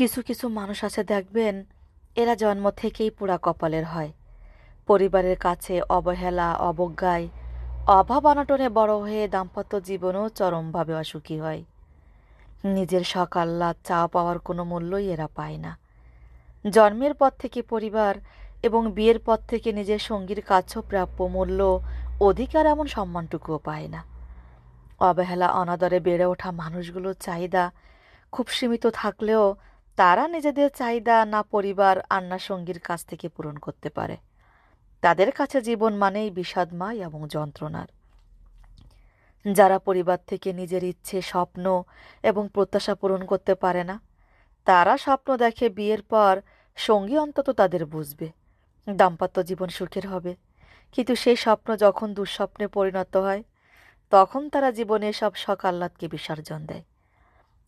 কিছু কিছু মানুষ আছে দেখবেন, এরা জন্ম থেকেই পোড়া কপালের হয়। পরিবারের কাছে অবহেলা, অবজ্ঞায়, অভাব অনটনে বড় হয়ে দাম্পত্য জীবনও চরমভাবে অসুখী হয়। নিজের সকাল্লাদ চা পাওয়ার কোনো মূল্যই এরা পায় না। জন্মের পর থেকে পরিবার এবং বিয়ের পর থেকে নিজের সঙ্গীর কাছেও প্রাপ্য মূল্য, অধিকার এমন সম্মানটুকুও পায় না। অবহেলা, অনাদরে বেড়ে ওঠা মানুষগুলোর চাহিদা খুব সীমিত থাকলেও তারা নিজেদের চাহিদা না পরিবার আর না সঙ্গীর কাছ থেকে পূরণ করতে পারে। তাদের কাছে জীবন মানেই বিষাদময় এবং যন্ত্রণার। যারা পরিবার থেকে নিজের ইচ্ছে, স্বপ্ন এবং প্রত্যাশা পূরণ করতে পারে না, তারা স্বপ্ন দেখে বিয়ের পর সঙ্গী অন্তত তাদের বুঝবে। দাম্পত্য জীবন সুখের হবে। কিন্তু সেই স্বপ্ন যখন দুঃস্বপ্নে পরিণত হয়, তখন তারা জীবনে সব আহ্লাদকে বিসর্জন দেয়।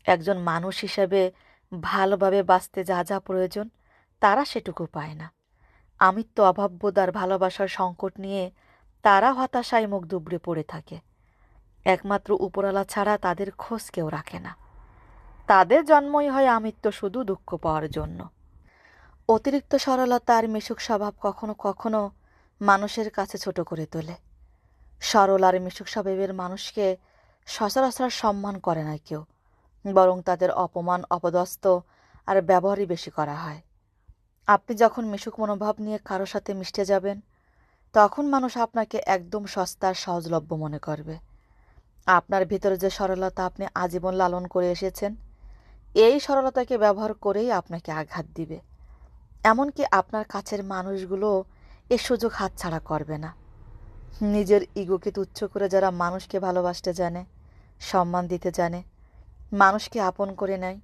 একজন মানুষ হিসেবে ভালোভাবে বাঁচতে যা যা প্রয়োজন, তারা সেটুকু পায় না। আমিত্ব অভাববোধ আর ভালোবাসার সংকট নিয়ে তারা হতাশায় মুখ দুবড়ে পড়ে থাকে। একমাত্র উপরওয়ালা ছাড়া তাদের খোঁজ কেউ রাখে না। তাদের জন্মই হয় আমিত্ব শুধু দুঃখ পাওয়ার জন্য। অতিরিক্ত সরলতা আর মিশুক স্বভাব কখনো কখনো মানুষের কাছে ছোট করে তোলে। সরল আর মিশুক স্বভাবের মানুষকে সচরাচর সম্মান করে না কেউ। বরং তাদের অপমান অপদস্থ আর ব্যবহারই বেশি করা হয়। আপনি যখন মিশুক মনোভাব নিয়ে কারও সাথে মিশতে যাবেন, তখন মানুষ আপনাকে একদম সস্তার সহজলভ্য মনে করবে। আপনার ভিতরে যে সরলতা আপনি আজীবন লালন করে এসেছেন, এই সরলতাকে ব্যবহার করেই আপনাকে আঘাত দিবে। এমনকি আপনার কাছের মানুষগুলো এ সুযোগ হাতছাড়া করবে না। নিজের ইগোকে তুচ্ছ করে যারা মানুষকে ভালোবাসতে জানে, সম্মান দিতে জানে মানুষকে আপন করে নেয়।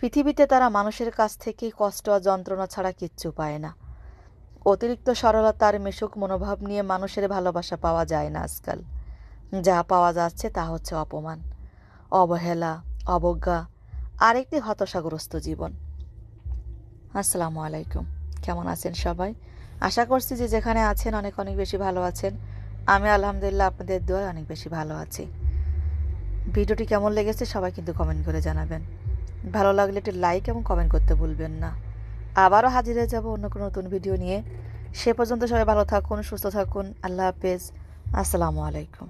পৃথিবীতে তারা মানুষের কাছ থেকেই কষ্ট আর যন্ত্রণা ছাড়া কিচ্ছু পায় না। অতিরিক্ত সরলতার মেশুক মনোভাব নিয়ে মানুষের ভালোবাসা পাওয়া যায় না আজকাল। যা পাওয়া যাচ্ছে তা হচ্ছে অপমান, অবহেলা, অবজ্ঞা আর একটি হতাশাগ্রস্ত জীবন। আসসালামু আলাইকুম। কেমন আছেন সবাই? আশা করছি যে যেখানে আছেন অনেক অনেক বেশি ভালো আছেন। আমি আলহামদুলিল্লাহ আপনাদের দোয়ায় অনেক বেশি ভালো আছি। ভিডিওটি কেমন লেগেছে সবাই কিন্তু কমেন্ট করে জানাবেন। ভালো লাগলে একটি লাইক এবং কমেন্ট করতে ভুলবেন না। আবারও হাজির হয়ে যাব অন্য কোনো নতুন ভিডিও নিয়ে। সে পর্যন্ত সবাই ভালো থাকুন, সুস্থ থাকুন। আল্লাহ হাফেজ। আসসালামু আলাইকুম।